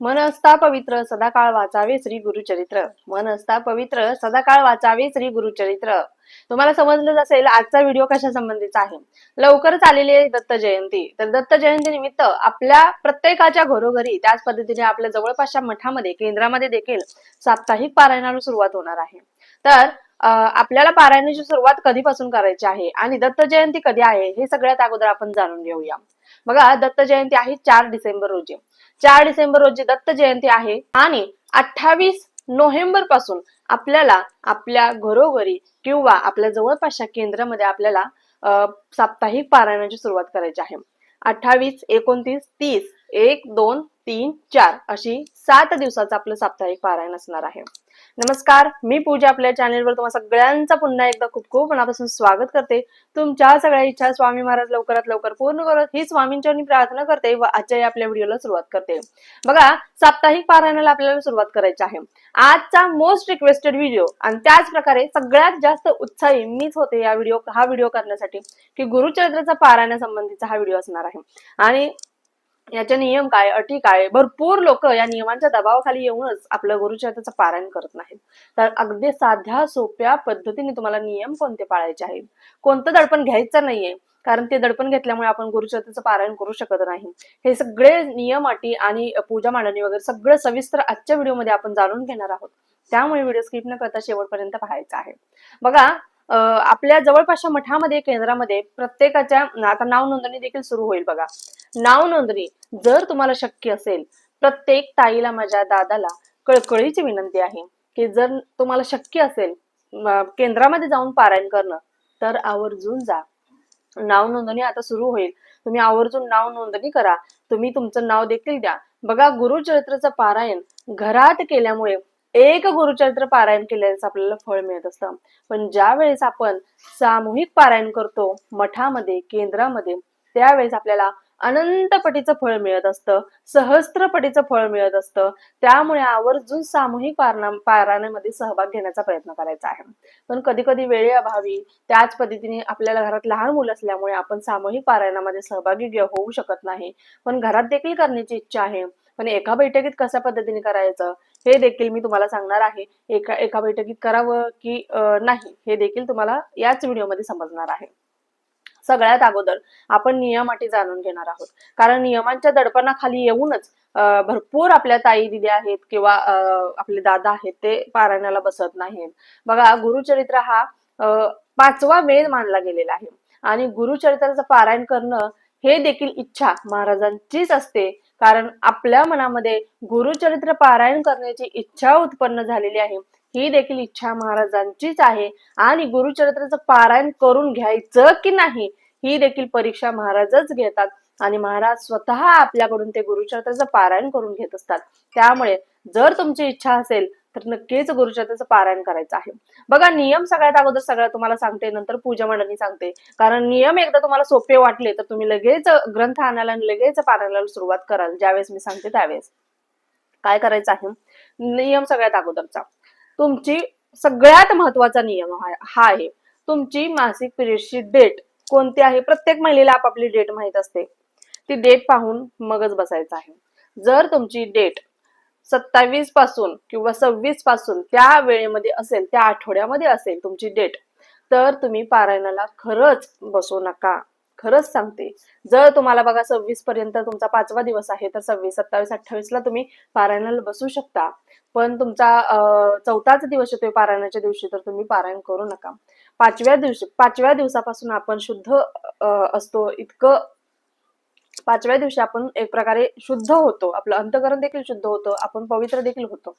मन असता पवित्र सदाकाळ वाचावे श्री गुरुचरित्र. मन असता पवित्र सदाकाळ वाचावे श्री गुरुचरित्र. तुम्हाला समजलंच असेल आजचा व्हिडिओ कशा संबंधीचा आहे? लवकरच आलेली आहे दत्त जयंती. तर दत्त जयंती निमित्त आपल्या प्रत्येकाच्या घरोघरी त्याच पद्धतीने आपल्या जवळपासच्या मठामध्ये केंद्रामध्ये देखील साप्ताहिक पारायणाला सुरुवात होणार आहे. तर आपल्याला पारायणाची सुरुवात कधीपासून करायची आहे आणि दत्त जयंती कधी आहे हे सगळ्यात अगोदर आपण जाणून घेऊया. बघा दत्त जयंती आहे चार डिसेंबर रोजी. चार डिसेंबर रोजी दत्त जयंती आहे आणि अठ्ठावीस नोव्हेंबरपासून आपल्याला आपल्या घरोघरी किंवा आपल्या जवळपासच्या केंद्रामध्ये आपल्याला साप्ताहिक पारायणाची सुरुवात करायची आहे. अठ्ठावीस एकोणतीस तीस एक दोन तीन चार अशी सात दिवसाचं आपलं साप्ताहिक पारायण असणार आहे. नमस्कार मी पूजा आपल्या चॅनेलवर तुम्हाला सगळ्यांचं पुन्हा एकदा खूप खूप मनापासून स्वागत करते. तुमच्या सगळ्या इच्छा स्वामी महाराज लवकरात लवकर पूर्ण करत ही स्वामींच्या मी प्रार्थना करते व आजच्या आपल्या व्हिडिओला सुरुवात करते. बघा साप्ताहिक पारायणाला आपल्याला सुरुवात करायची आहे. आजचा मोस्ट रिक्वेस्टेड व्हिडिओ आणि त्याच प्रकारे सगळ्यात जास्त उत्साही मीच होते या व्हिडिओ हा व्हिडिओ करण्यासाठी की गुरुचरित्राचा पारायणासंबंधीचा हा व्हिडिओ असणार आहे. आणि याचे नियम काय अटी काय? भरपूर लोक या नियमांच्या दबावाखाली येऊनच आपलं गुरुचरित्राचं पारायण करत नाहीत. तर अगदी साध्या सोप्या पद्धतीने तुम्हाला नियम कोणते पाळायचे आहेत? कोणतं दडपण घ्यायचं नाहीये. कारण ते दडपण घेतल्यामुळे आपण गुरुचरित्राचं पारायण करू शकत नाही. हे सगळे नियम अटी आणि पूजा मांडणी वगैरे सगळं सविस्तर आजच्या व्हिडिओमध्ये आपण जाणून घेणार आहोत. त्यामुळे व्हिडिओ स्किप न करता शेवटपर्यंत पाहायचा आहे. बघा आपल्या जवळपासच्या मठामध्ये केंद्रामध्ये प्रत्येकाच्या आता नाव नोंदणी देखील सुरू होईल बघा. नाव नोंदणी जर तुम्हाला शक्य असेल प्रत्येक ताईला माझ्या दादाला कळकळीची विनंती आहे की जर तुम्हाला शक्य असेल केंद्रामध्ये जाऊन पारायण करणं तर आवर्जून जा. नाव नोंदणी आता सुरू होईल. तुम्ही आवर्जून नाव नोंदणी करा. तुम्ही तुमचं नाव देखील द्या. बघा गुरुचरित्राचं पारायण घरात केल्यामुळे एक गुरुचरित्र पारायण केल्याचं आपल्याला फळ मिळत असतं. पण ज्या वेळेस आपण सामूहिक पारायण करतो मठामध्ये केंद्रामध्ये त्यावेळेस आपल्याला अनंतपटीचं फळ मिळत असतं सहस्त्रपटीचं फळ मिळत असतं. त्यामुळे आवर्जून सामूहिक पारणा पारायणामध्ये सहभाग घेण्याचा प्रयत्न करायचा आहे. पण कधी कधी वेळेअभावी त्याच पद्धतीने आपल्याला घरात लहान मुलं असल्यामुळे आपण सामूहिक पारायणामध्ये सहभागी होऊ शकत नाही. पण घरात देखील करण्याची इच्छा आहे. पण एका बैठकीत कशा पद्धतीने करायचं हे देखील मी तुम्हाला सांगणार आहे. एका एका बैठकीत करावं की नाही हे देखील तुम्हाला याच व्हिडिओमध्ये समजणार आहे. सगळ्यात अगोदर आपण नियमाटी जाणून घेणार आहोत. कारण नियमांच्या दडपणाखाली येऊनच भरपूर आपल्या ताई दिदी आहेत किंवा अं, आपले दादा आहेत ते पारायणाला बसत नाहीत. बघा गुरुचरित्र हा अं, पाचवा वेद मानला गेलेला आहे. आणि गुरुचरित्राचं पारायण करणं हे देखील इच्छा महाराजांचीच असते. कारण आपल्या मनामध्ये गुरुचरित्र पारायण करण्याची इच्छा उत्पन्न झालेली आहे. ही देखील इच्छा महाराजांचीच आहे. आणि गुरुचरित्राचं पारायण करून घ्यायचं की नाही ही देखील परीक्षा महाराजच घेतात. आणि महाराज स्वतः आपल्याकडून ते गुरुचरित्राचं पारायण करून घेत असतात. त्यामुळे जर तुमची इच्छा असेल तर नक्कीच गुरुचरित्राचं पारायण करायचं आहे. बघा नियम सगळ्यात अगोदर सगळ्या तुम्हाला सांगते नंतर पूजा मंडळी सांगते. कारण नियम एकदा तुम्हाला सोपे वाटले तर तुम्ही लगेच ग्रंथ आणायला आणि लगेच पारायणाला सुरुवात कराल. ज्यावेळेस मी सांगते त्यावेळेस. काय करायचं आहे? नियम सगळ्यात अगोदरचा. तुमची सगळ्यात महत्त्वाचा नियम हा हा आहे. तुमची मासिक पिरियडची डेट कोणती आहे? प्रत्येक महिलेला आपापली डेट माहीत असते. ती डेट पाहून मगच बसायचं आहे. जर तुमची डेट सत्तावीसपासून किंवा सव्वीसपासून त्या वेळेमध्ये असेल त्या आठवड्यामध्ये असेल तुमची डेट तर तुम्ही पारायणाला खरंच बसू नका. खरंच सांगते. जर तुम्हाला बघा सव्वीस पर्यंत तुमचा पाचवा दिवस आहे तर सव्वीस सत्तावीस अठ्ठावीस ला तुम्ही पारायणाला बसू शकता. पण तुमचा चौथाच दिवस येतोय पारायणाच्या दिवशी तर तुम्ही पारायण करू नका. पाचव्या दिवशी पाचव्या दिवसापासून आपण शुद्ध असतो. इतकं पाचव्या दिवशी आपण एक प्रकारे शुद्ध होतो. आपलं अंतकरण देखील शुद्ध होतं. आपण पवित्र देखील होतो.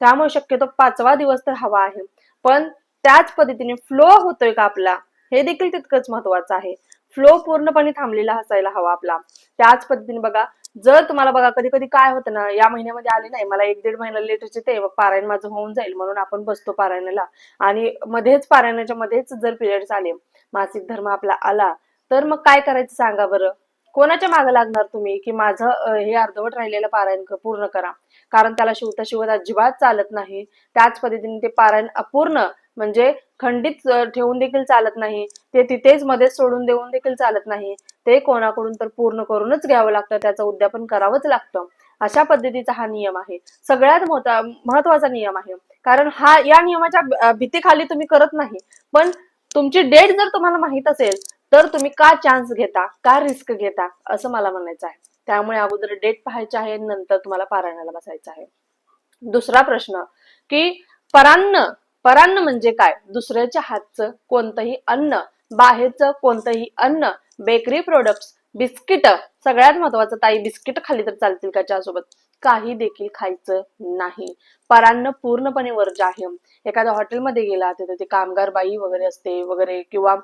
त्यामुळे शक्यतो पाचवा दिवस तर हवा आहे. पण त्याच पद्धतीने फ्लो होतोय का आपला हे देखील तितकंच महत्वाचं आहे. फ्लो पूर्णपणे थांबलेला असायला हवा आपला. त्याच पद्धतीने बघा जर तुम्हाला बघा कधी कधी काय होतं ना या महिन्यामध्ये आले नाही मला एक दीड महिना लेटरचे ते पारायण माझं होऊन जाईल म्हणून आपण बसतो पारायणाला. आणि मध्येच पारायणाच्या मध्येच जर पिरियड्स आले मासिक धर्म आपला आला तर मग काय करायचं सांगा बरं? कोणाच्या मागे लागणार तुम्ही की माझं हे अर्धवट राहिलेलं पारायण पूर्ण करा? कारण त्याला शिवता शिवत अजिबात चालत नाही. त्याच पद्धतीने ते पारायण अपूर्ण म्हणजे खंडित ठेवून देखील चालत नाही. ते तिथेच मध्येच सोडून देऊन देखील चालत नाही. ते कोणाकडून तर पूर्ण करूनच घ्यावं लागतं. त्याचं उद्यापन करावंच लागतं. अशा पद्धतीचा हा नियम आहे. सगळ्यात मोठा महत्त्वाचा नियम आहे. कारण हा या नियमाच्या भीतीखाली तुम्ही करत नाही. पण तुमची डेट जर तुम्हाला माहीत असेल तर तुम्ही का चान्स घेता? का रिस्क घेता? असं मला म्हणायचं आहे. त्यामुळे अगोदर डेट पाहायची आहे नंतर तुम्हाला पारायणाला बसायचं आहे. दुसरा प्रश्न की परान्न परान्न म्हणजे काय? दुसऱ्याच्या हातचं कोणतंही अन्न बाहेरचं कोणतंही अन्न बेकरी प्रोडक्ट्स बिस्किट सगळ्यात महत्वाचं ताई बिस्किट खाली तर चालतील का चहासोबत? काही देखील खायचं नाही. परान्न पूर्णपणे वर्ज आहे एखाद्या हॉटेलमध्ये गेला तिथे ते कामगार बाई वगैरे असते वगैरे किंवा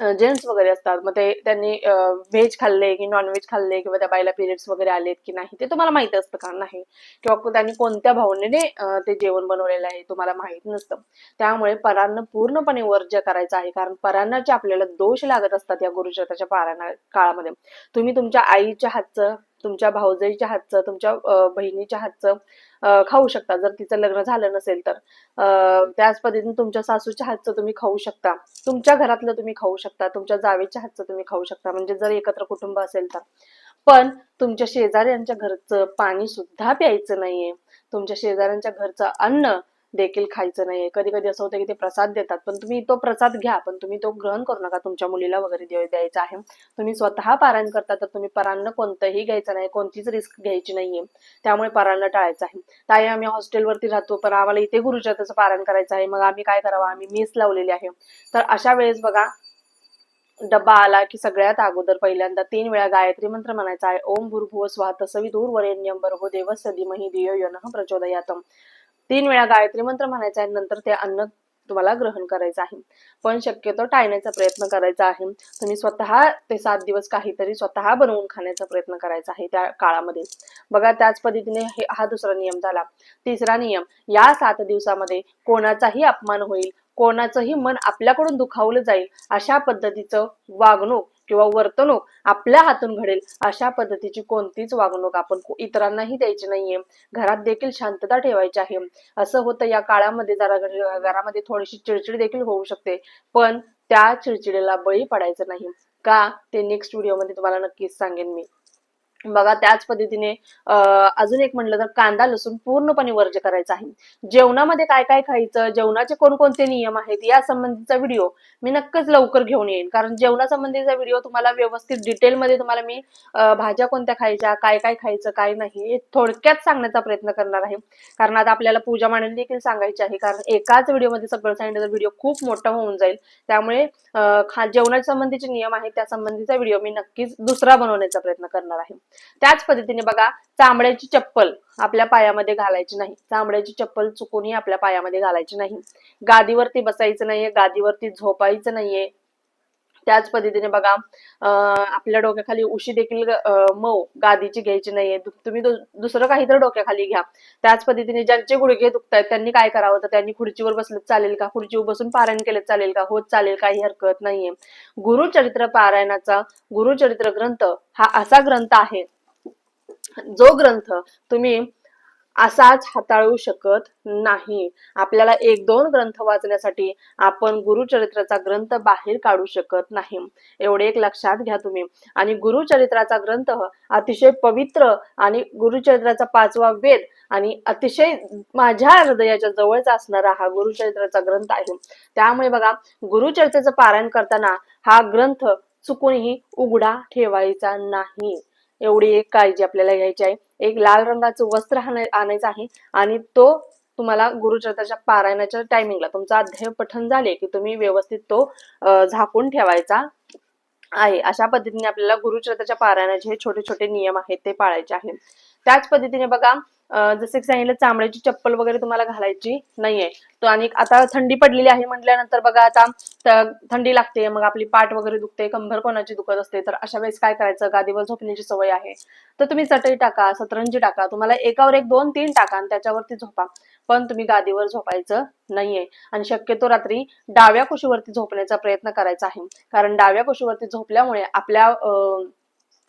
जेंट्स वगैरे असतात. मग ते त्यांनी व्हेज खाल्ले की नॉनव्हेज खाल्ले किंवा त्या बाईला पिरियड्स वगैरे आलेत की नाही ते तुम्हाला माहीत असतं का? नाही. किंवा त्यांनी कोणत्या भावनेने ते जेवण बनवलेलं आहे तुम्हाला माहीत नसतं. त्यामुळे परांना पूर्णपणे वर्ज करायचं आहे कारण परांनाचे आपल्याला दोष लागत असतात या गुरुचरित्राच्या पारायणा काळामध्ये तुम्ही तुमच्या आईच्या हातचं तुमच्या भाऊजाईच्या हातचं तुमच्या बहिणीच्या हातचं खाऊ शकता. जर तिचं लग्न झालं नसेल तर. त्याच पद्धतीने तुमच्या सासूच्या हातचं तुम्ही खाऊ शकता. तुमच्या घरातलं तुम्ही खाऊ शकता. तुमच्या जावेच्या हातचं तुम्ही खाऊ शकता. म्हणजे जर एकत्र कुटुंब असेल तर. पण तुमच्या शेजाऱ्यांच्या घरचं पाणी सुद्धा प्यायचं नाहीये. तुमच्या शेजाऱ्यांच्या घरचं अन्न देखील खायचं नाहीये. कधी कधी असं होतं की ते प्रसाद देतात पण तुम्ही तो प्रसाद घ्या पण तुम्ही तो ग्रहण करू नका. तुमच्या मुलीला वगैरे द्यायचा आहे. तुम्ही स्वतः पारायण करता तर तुम्ही परांना कोणतंही घ्यायचं नाही. कोणतीच रिस्क घ्यायची नाहीये. त्यामुळे परांना टाळायचं आहे. ताई आम्ही हॉस्टेलवरती राहतो पण आम्हाला इथे गुरुचरताचं पारायण करायचं आहे. मग आम्ही काय करावं? आम्ही मेस लावलेली आहे. तर अशा वेळेस बघा डब्बा आला की सगळ्यात अगोदर पहिल्यांदा तीन वेळा गायत्री मंत्र म्हणायचा आहे. ओम भूर्भुव स्वाहा तसविदूर वरेण्यम भर्गो देवस्य धीमहि धियो यो प्रचोदयातम. तीन वेळा गायत्री मंत्र म्हणायचा आहे नंतर ते अन्न तुम्हाला ग्रहण करायचं आहे. पण शक्यतो टाळण्याचा प्रयत्न करायचा आहे. तुम्ही स्वतः ते सात दिवस काहीतरी स्वतः बनवून खाण्याचा प्रयत्न करायचा आहे त्या काळामध्ये. बघा त्याच पद्धतीने हे हा दुसरा नियम झाला. तिसरा नियम या सात दिवसामध्ये कोणाचाही अपमान होईल कोणाचंही मन आपल्याकडून दुखावलं जाईल अशा पद्धतीचं वागणूक किंवा वर्तणूक आपल्या हातून घडेल अशा पद्धतीची कोणतीच वागणूक आपण इतरांनाही द्यायची नाहीये. घरात देखील शांतता ठेवायची आहे. असं होतं या काळामध्ये जरा घरी- घरामध्ये थोडीशी चिडचिड देखील होऊ शकते पण त्या चिडचिडेला बळी पडायचं नाही. का? ते नेक्स्ट व्हिडिओमध्ये तुम्हाला नक्कीच सांगेन मी. बघा त्याच पद्धतीने अजून एक म्हटलं तर कांदा लसूण पूर्णपणे वर्ज करायचा आहे. जेवणामध्ये काय काय खायचं जेवणाचे कोणकोणते नियम आहेत या संबंधीचा व्हिडिओ मी नक्कीच लवकर घेऊन येईन. कारण जेवणासंबंधीचा व्हिडिओ तुम्हाला व्यवस्थित डिटेलमध्ये तुम्हाला मी भाज्या कोणत्या खायच्या काय काय खायचं काय नाही हे थोडक्यात सांगण्याचा प्रयत्न करणार आहे. कारण आता आपल्याला पूजा मांडणी देखील सांगायची आहे. कारण एकाच व्हिडिओमध्ये सगळं सांगितलं तर व्हिडिओ खूप मोठा होऊन जाईल. त्यामुळे जेवणासंबंधीचे जेवणाच्या संबंधीचे नियम आहेत त्या संबंधीचा व्हिडिओ मी नक्कीच दुसरा बनवण्याचा प्रयत्न करणार आहे. त्याच पद्धतीने बघा चांबड्याची चप्पल आपल्या पायामध्ये घालायची नाही. चांबड्याची चप्पल चुकूनही आपल्या पायामध्ये घालायची नाही. गादीवरती बसायचं नाहीये गादीवरती झोपायचं नाहीये. त्याच पद्धतीने बघा अं, आपल्या डोक्याखाली उशी देखील मऊ गादीची घ्यायची नाहीये. तुम्ही दुसरं दुसरं काहीतरी डोक्याखाली घ्या. त्याच पद्धतीने ज्यांचे गुडघे दुखतायत त्यांनी काय करावं? तर त्यांनी खुर्चीवर बसलं चालेल का? खुर्चीवर बसून पारायण केलं चालेल का? होत चालेल काही हरकत नाहीये. गुरुचरित्र पारायणाचा गुरुचरित्र ग्रंथ हा असा ग्रंथ आहे जो ग्रंथ तुम्ही असाच हाताळू शकत नाही. आपल्याला एक दोन ग्रंथ वाचण्यासाठी आपण गुरुचरित्राचा ग्रंथ बाहेर काढू शकत नाही. एवढे एक लक्षात घ्या तुम्ही. आणि गुरुचरित्राचा ग्रंथ अतिशय पवित्र आणि गुरुचरित्राचा पाचवा वेद आणि अतिशय माझ्या हृदयाच्या जवळचा असणारा हा गुरुचरित्राचा ग्रंथ आहे. त्यामुळे बघा गुरुचरित्राचं पारायण करताना हा ग्रंथ चुकूनही उघडा ठेवायचा नाही. एवढी एक काळजी आपल्याला घ्यायची आहे. एक लाल रंगाचं वस्त्र आणाय- आणायचं आहे आणि तो तुम्हाला गुरुचरित्राच्या पारायणाच्या टायमिंगला तुमचा अध्याय पठन झाले की तुम्ही व्यवस्थित तो झाकून ठेवायचा आहे. अशा पद्धतीने आपल्याला गुरुचरित्राच्या पारायणाचे हे छोटे छोटे नियम आहेत ते पाळायचे आहेत. त्याच पद्धतीने बघा जसं की सांगितलं चामड्याची चप्पल वगैरे तुम्हाला घालायची नाहीये. तो आणि आता थंडी पडलेली आहे म्हटल्यानंतर बघा आता थंडी लागते मग आपली पाठ वगैरे दुखते कंबर कोणाची दुखत असते तर अशा वेळेस काय करायचं? गादीवर झोपण्याची सवय आहे. तर तुम्ही चटई टाका सतरंजी टाका तुम्हाला एकावर एक दोन तीन टाका आणि त्याच्यावरती झोपा. पण तुम्ही गादीवर झोपायचं नाहीये. आणि शक्यतो रात्री डाव्या कुशीवरती झोपण्याचा प्रयत्न करायचा आहे. कारण डाव्या कुशीवरती झोपल्यामुळे आपल्या अं,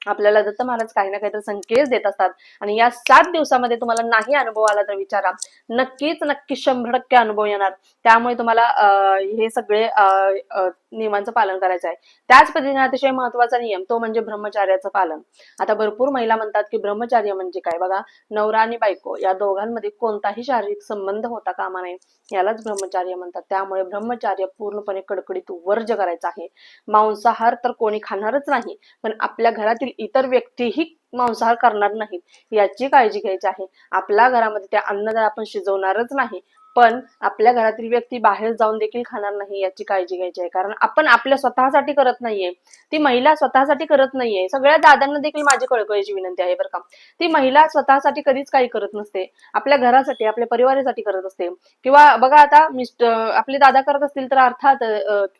आपल्याला दत्त महाराज काही ना काहीतरी संकेत देत असतात. आणि या सात दिवसामध्ये तुम्हाला नाही अनुभव आला तर विचारा. नक्कीच नक्की शंभर टक्के अनुभव येणार. त्यामुळे तुम्हाला अं, हे सगळे अं, नियमांचं पालन करायचं आहे. त्याच पद्धतीने अतिशय महत्त्वाचा नियम तो म्हणजे ब्रह्मचार्याचं पालन. आता भरपूर महिला म्हणतात की ब्रह्मचार्य म्हणजे काय? बघा नवरा आणि बायको या दोघांमध्ये कोणताही शारीरिक संबंध होता कामा नये. यालाच ब्रह्मचार्य म्हणतात. त्यामुळे ब्रह्मचार्य पूर्णपणे कडकडीत वर्ज करायचं आहे. मांसाहार तर कोणी खाणारच नाही पण आपल्या घरातील इतर व्यक्तीही मांसाहार करणार नाहीत. याची काळजी घ्यायची आहे. आपल्या घरामध्ये त्या अन्न जर आपण शिजवणारच नाही. पण आपल्या घरातील व्यक्ती बाहेर जाऊन देखील खाणार नाही याची काळजी घ्यायची आहे. कारण आपण आपल्या स्वतःसाठी करत नाहीये. ती महिला स्वतःसाठी करत नाहीये. सगळ्या दादांना देखील माझी कळकळीची विनंती आहे बरं का. ती महिला स्वतःसाठी कधीच काही करत नसते. आपल्या घरासाठी आपल्या परिवारासाठी करत असते. किंवा बघा आता मिस्टर आपले दादा करत असतील तर अर्थात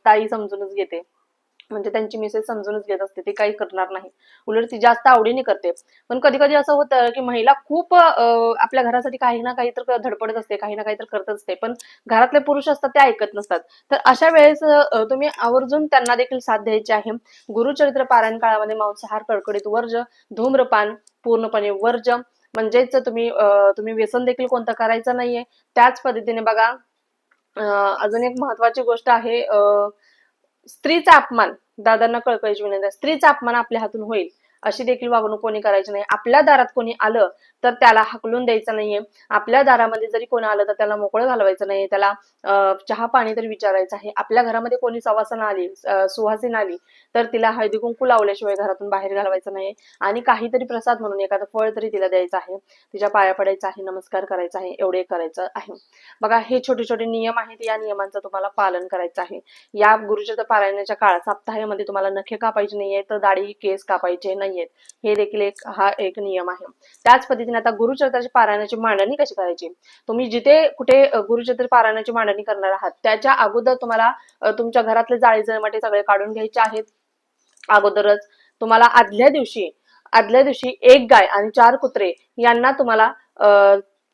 ताई समजूनच घेते. म्हणजे त्यांची मिसेस समजूनच घेत असते. ती काही करणार नाही. उलट ती जास्त आवडीने करते. पण कधी कधी असं होतं की महिला खूप अं, आपल्या घरासाठी काही ना काही तर धडपडत असते काही ना काही तर करत असते. पण घरातले पुरुष असतात ते ऐकत नसतात. तर अशा वेळेस तुम्ही आवर्जून त्यांना देखील साथ द्यायची आहे. गुरुचरित्र पारायण काळामध्ये मांसाहार कडकडीत वर्ज धूम्रपान पूर्णपणे वर्ज. म्हणजेच तुम्ही अं, तुम्ही व्यसन देखील कोणतं करायचं नाहीये. त्याच पद्धतीने बघा अं, अजून एक महत्वाची गोष्ट आहे अं, स्त्रीचा अपमान दादांना कळकळीची विनंती स्त्रीचा अपमान आपल्या हातून होईल. अशी देखील वागणूक कोणी करायची नाही. आपल्या दारात कोणी आलं तर त्याला हाकलून द्यायचं नाहीये. आपल्या दारामध्ये जरी कोणी आलं तर त्याला मोकळं घालवायचं नाही त्याला चहा पाणी तरी विचारायचं आहे. आपल्या घरामध्ये कोणी सवासन आली सुहासीन आली तर तिला हळदी कुंकू लावल्याशिवाय घरातून बाहेर घालवायचं नाही आणि काहीतरी प्रसाद म्हणून एखादं फळ तरी तिला द्यायचं आहे. तिच्या पाया पडायचं आहे नमस्कार करायचा आहे एवढे करायचं आहे. बघा हे छोटे छोटे नियम आहेत. या नियमांचं तुम्हाला पालन करायचं आहे. या गुरुचरित्र पारायणाच्या काळात साप्ताहामध्ये तुम्हाला नखे कापायचे नाहीये तर दाढी केस कापायचे नाहीयेत. हे देखील एक हा एक नियम आहे. त्याच पद्धतीने आता गुरुचरित्राची पारायणाची मांडणी कशी करायची? तुम्ही जिथे कुठे गुरुचरित्र पारायणाची मांडणी करणार आहात त्याच्या अगोदर तुम्हाला तुमच्या घरातले जाळी जळमाटे सगळे काढून घ्यायचे आहेत. अगोदरच तुम्हाला आदल्या दिवशी आदल्या दिवशी एक गाय आणि चार कुत्रे यांना तुम्हाला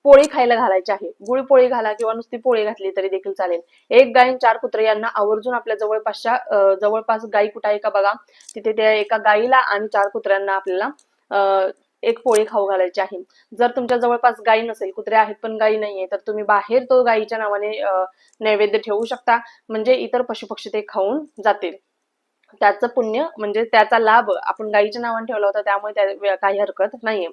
पोळी खायला घालायची आहे. गुळ पोळी घाला किंवा नुसती पोळी घातली तरी देखील चालेल. एक गाय चार कुत्रे यांना आवर्जून आपल्या जवळपासच्या जवळपास गाई कुठं आहे का बघा? तिथे त्या एका गाईला आणि चार कुत्र्यांना आपल्याला एक पोळी खाऊ घालायची आहे. जर तुमच्या जवळपास गाई नसेल कुत्रे आहेत पण गाई नाहीये तर तुम्ही बाहेर तो गाईच्या नावाने नैवेद्य ठेवू शकता. म्हणजे इतर पशुपक्षी ते खाऊन जातील. त्याचं पुण्य म्हणजे त्याचा लाभ आपण गाईच्या नावाने ठेवला होता त्यामुळे काही हरकत नाहीये.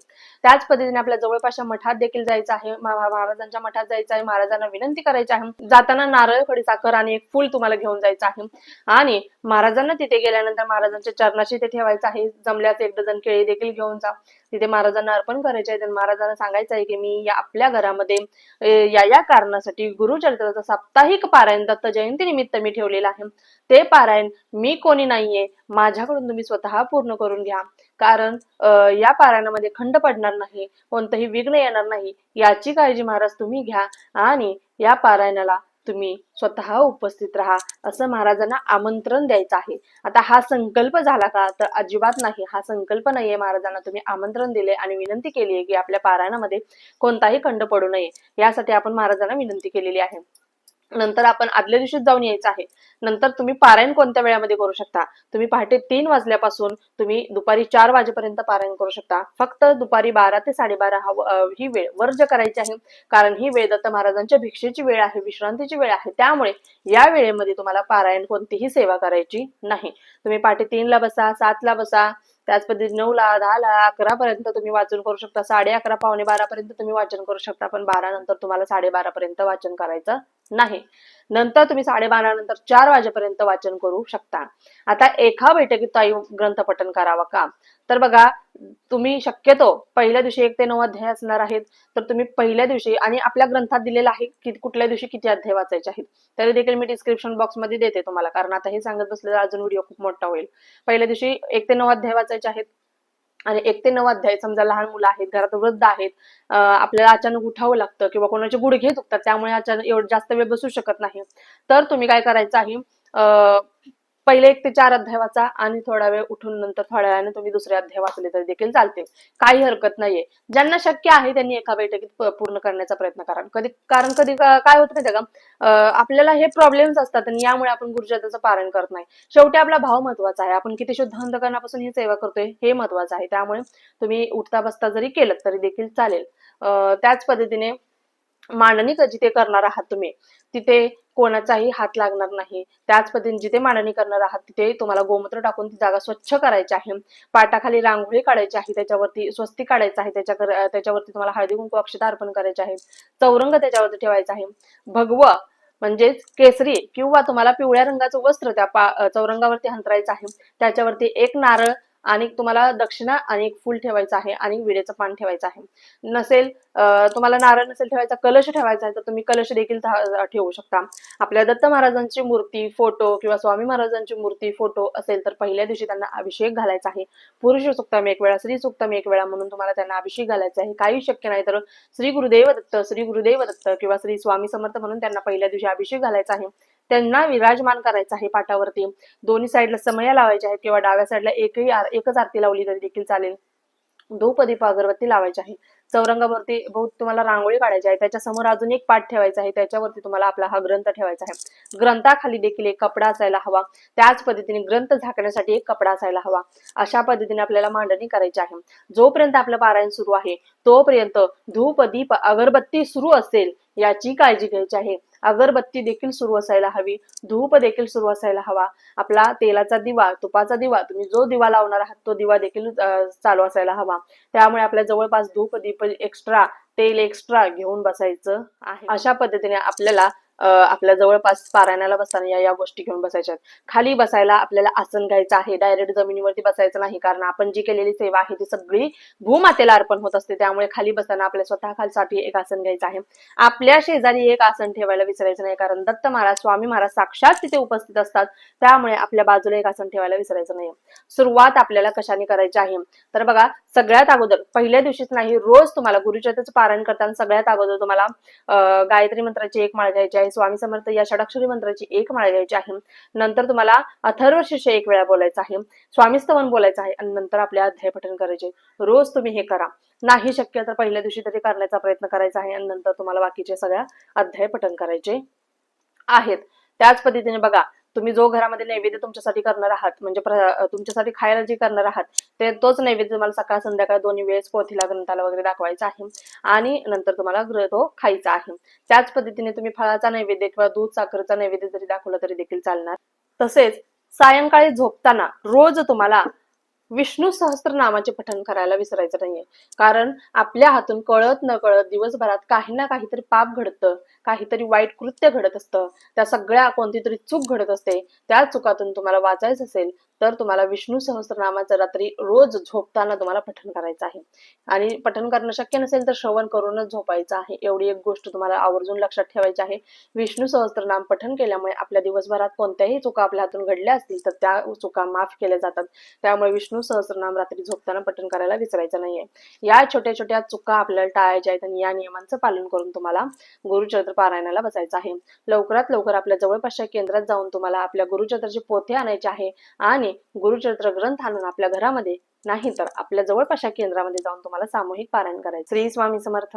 त्याच पद्धतीने आपल्या जवळपासच्या मठात देखील जायचं आहे. महाराजांच्या मठात जायचं आहे. महाराजांना विनंती करायची आहे. जाताना नारळ खडीसाखर आणि एक फुल तुम्हाला घेऊन जायचं आहे. आणि महाराजांना तिथे गेल्यानंतर महाराजांच्या चरणाशी ते ठेवायचं आहे. जमल्यास एक डझन केळी देखील घेऊन जा. तिथे महाराजांना अर्पण करायचे आहे आणि महाराजांना सांगायचं आहे की मी या आपल्या घरामध्ये या या कारणासाठी गुरुचरित्राचा साप्ताहिक पारायण दत्त जयंती निमित्त मी ठेवलेलं आहे. ते पारायण मी कोणी नाहीये माझ्याकडून तुम्ही स्वतः पूर्ण करून घ्या. कारण या पारायणामध्ये खंड पडणार नाही कोणतंही विघ्न येणार नाही. याची काळजी महाराज तुम्ही घ्या. आणि या पारायणाला तुम्ही स्वतः उपस्थित राहा असं महाराजांना आमंत्रण द्यायचं आहे. आता हा संकल्प झाला का? तर अजिबात नाही. हा संकल्प नाहीये महाराजांना. तुम्ही आमंत्रण दिले आणि विनंती केली आहे की आपल्या पारायणामध्ये कोणताही खंड पडू नये. यासाठी आपण महाराजांना विनंती केलेली आहे. नंतर आपण आदल्या दिवशीच जाऊन यायचं आहे. नंतर तुम्ही पारायण कोणत्या वेळामध्ये करू शकता? तुम्ही पहाटे तीन वाजल्यापासून तुम्ही दुपारी चार वाजेपर्यंत पारायण करू शकता. फक्त दुपारी बारा ते साडेबारा हा व- ही वेळ वर्ज करायची आहे. कारण ही वेळ दत्त महाराजांच्या भिक्षेची वेळ आहे विश्रांतीची वेळ आहे. त्यामुळे या वेळेमध्ये तुम्हाला पारायण कोणतीही सेवा करायची नाही. तुम्ही पहाटे तीनला बसा सातला बसा त्याच पद्धतीने नऊला दहाला अकरा पर्यंत तुम्ही वाचन करू शकता. साडे अकरा पावणे बारा पर्यंत तुम्ही वाचन करू शकता. पण बारा नंतर तुम्हाला साडेबारा पर्यंत वाचन करायचं नाही. नंतर तुम्ही साडेबारा नंतर चार वाजेपर्यंत वाचन करू शकता. आता एका बैठकीत आई ग्रंथ पठण करावा का? तर बघा तुम्ही शक्यतो पहिल्या दिवशी एक ते नऊ अध्याय असणार आहेत तर तुम्ही पहिल्या दिवशी आणि आपल्या ग्रंथात दिलेला आहे की कुठल्या दिवशी किती अध्याय वाचायचे आहेत तरी देखील मी डिस्क्रिप्शन बॉक्समध्ये देते तुम्हाला कारण आता हे सांगत बसले अजून व्हिडिओ खूप मोठा होईल. पहिल्या दिवशी एक ते नऊ अध्याय वाचायचे आहेत आणि एक ते नऊ अध्याय समजा लहान मुलं आहेत घरात वृद्ध आहेत अं, आपल्याला अचानक उठावं लागतं किंवा कोणाचे गुडघे दुखतात त्यामुळे अचानक एवढं जास्त वेळ बसू शकत नाही. तर तुम्ही काय करायचं आहे अं, पहिले एक ते चार अध्याय वाचा आणि थोडा वेळ उठून नंतर थोड्या वेळाने तुम्ही दुसरे अध्याय वाचले तरी देखील चालतील. काही हरकत नाहीये. ज्यांना शक्य आहे त्यांनी एका बैठकीत पूर्ण करण्याचा प्रयत्न करा. कधी कारण कधी काय होत नाही का? आपल्याला हे प्रॉब्लेम्स असतात आणि यामुळे आपण गुरुचरित्राचं पारण करत नाही. शेवटी आपला भाव महत्त्वाचा आहे. आपण किती शुद्ध अंधकरणापासून ही सेवा करतोय हे महत्वाचं आहे. त्यामुळे तुम्ही उठता बसता जरी केलं तरी देखील चालेल. अं, त्याच पद्धतीने मांडणी क- जिथे करणार आहात तुम्ही तिथे कोणाचाही हात लागणार नाही. त्याच पद्धतीने जिथे मांडणी करणार आहात तिथे तुम्हाला गोमूत्र टाकून ती जागा स्वच्छ करायची आहे. पाटाखाली रांगोळी काढायची आहे त्याच्यावरती स्वस्ती काढायचं आहे त्याच्या त्याच्यावरती तुम्हाला हळदी कुंकू अक्षता अर्पण करायचे आहे. चौरंग त्याच्यावरती ठेवायचा आहे. भगव म्हणजेच केसरी किंवा तुम्हाला पिवळ्या रंगाचं वस्त्र त्या पा चौरंगावरती अंतरायचं आहे. त्याच्यावरती एक नारळ आणि तुम्हाला दक्षिणा आणि एक फुल ठेवायचं आहे आणि विडेचं पान ठेवायचं आहे. नसेल तुम्हाला नारळ नसेल ठेवायचा कलश ठेवायचा आहे तर तुम्ही कलश देखील ठेवू शकता. आपल्या दत्त महाराजांची मूर्ती फोटो किंवा स्वामी महाराजांची मूर्ती फोटो असेल तर पहिल्या दिवशी त्यांना अभिषेक घालायचा आहे. पुरुष सुक्तम एक वेळा स्त्री सुक्तम एक वेळा म्हणून तुम्हाला त्यांना अभिषेक घालायचा आहे. काही शक्य नाही तर श्री गुरुदेव दत्त श्री गुरुदेव दत्त किंवा श्री स्वामी समर्थ म्हणून त्यांना पहिल्या दिवशी अभिषेक घालायचा आहे. त्यांना विराजमान करायचं आहे पाटावरती. दोन्ही साईडला समया लावायच्या आहेत किंवा डाव्या साईडला एकही आर- एकच आरती लावली तरी देखील चालेल. धूपदीप अगरबत्ती लावायची आहे. चौरंगावरती बहुत तुम्हाला रांगोळी काढायची आहे. त्याच्यासमोर अजून एक पाठ ठेवायचा आहे. त्याच्यावरती तुम्हाला आपला हा ग्रंथ ठेवायचा आहे. ग्रंथाखाली देखील एक कपडा असायला हवा. त्याच पद्धतीने ग्रंथ झाकण्यासाठी एक कपडा असायला हवा. अशा पद्धतीने आपल्याला मांडणी करायची आहे. जोपर्यंत आपलं पारायण सुरू आहे तोपर्यंत धूपदीप अगरबत्ती सुरू असेल याची काळजी घ्यायची आहे. अगरबत्ती देखील सुरू असायला हवी. धूप देखील सुरू असायला हवा. आपला तेलाचा दिवा तुपाचा दिवा तुम्ही जो दिवा लावणार आहात तो दिवा देखील चालू असायला हवा. त्यामुळे आपल्या जवळपास धूप दीप एक्स्ट्रा तेल एक्स्ट्रा घेऊन बसायचं आहे. अशा पद्धतीने आपल्याला आपल्या जवळपास पारायणाला बसताना या गोष्टी घेऊन बसायच्या खाली बसायला आपल्याला आसन घ्यायचं आहे डायरेक्ट जमिनीवरती बसायचं नाही कारण आपण जी केलेली सेवा आहे ती सगळी भूमातेला अर्पण होत असते. त्यामुळे खाली बसताना आपल्या स्वतःखालसाठी एक आसन घ्यायचं आहे. आपल्या शेजारी एक आसन ठेवायला विसरायचं नाही कारण दत्त महाराज स्वामी महाराज साक्षात तिथे उपस्थित असतात. त्यामुळे आपल्या बाजूला एक आसन ठेवायला विसरायचं नाही. सुरुवात आपल्याला कशाने करायची आहे? तर बघा सगळ्यात अगोदर पहिल्या दिवशीच नाही रोज तुम्हाला गुरुचरित्राचं पारायण करताना सगळ्यात अगोदर तुम्हाला अं, गायत्री मंत्राची एक माळ घ्यायची आहे. स्वामी समर्थ या षडाक्षरी मंत्राची एक माळ घ्यायची आहे. नंतर तुम्हाला अथर्व शिष्य एक वेळा बोलायचं आहे. स्वामी स्तवन बोलायचं आहे आणि नंतर आपले अध्याय पठण करायचे. रोज तुम्ही हे करा. नाही शक्य तर पहिल्या दिवशी तरी करण्याचा प्रयत्न करायचा आहे आणि नंतर तुम्हाला बाकीचे सगळ्या अध्याय पठण करायचे आहेत. त्याच पद्धतीने बघा तुम्ही जो घरामध्ये नैवेद्य तुमच्यासाठी करणार आहात म्हणजे तुमच्यासाठी खायला जे करणार आहात ते तोच नैवेद्य तुम्हाला सकाळ संध्याकाळ दोन्ही वेळेस पोथीला ग्रंथाला वगैरे दाखवायचा आहे. आणि नंतर तुम्हाला ग्रह तो खायचा आहे. त्याच पद्धतीने तुम्ही फळाचा नैवेद्य किंवा दूध साखरेचा नैवेद्य जरी दाखवला तरी देखील चालणार. तसेच सायंकाळी झोपताना रोज तुम्हाला विष्णू सहस्त्रनामाचे पठण करायला विसरायचं नाहीये. कारण आपल्या हातून कळत न कळत दिवसभरात काही ना काहीतरी पाप घडतं. काहीतरी वाईट कृत्य घडत असतं. त्या सगळ्या कोणती तरी चूक घडत असते. त्या चुकातून तुम्हाला वाचायचं असेल तर तुम्हाला विष्णू सहस्रनामाचं रात्री रोज झोपताना तुम्हाला पठण करायचं आहे. आणि पठण करणं शक्य नसेल तर श्रवण करूनच झोपायचं आहे. एवढी एक गोष्ट तुम्हाला आवर्जून लक्षात ठेवायची आहे. विष्णू सहस्त्रनाम पठण केल्यामुळे आपल्या दिवसभरात कोणत्याही चुका आपल्या हातून घडल्या असतील तर त्या चुका माफ केल्या जातात. त्यामुळे विष्णू सहस्रनाम रात्री झोपताना पठण करायला विसरायचं नाहीये. या छोट्या छोट्या चुका आपल्याला टाळायच्या आहेत आणि या नियमांचं पालन करून तुम्हाला गुरुचरित्र पारायणाला बसायचं आहे. लवकरात लवकर आपल्या जवळपासच्या केंद्रात जाऊन तुम्हाला आपल्या गुरुचरित्राचे पोथे आणायचे आहे आणि गुरुचरित्र ग्रंथ आणून आपल्या घरामध्ये नाही तर आपल्या जवळपासच्या केंद्रामध्ये जाऊन तुम्हाला सामूहिक पारायण करायचं श्री स्वामी समर्थ.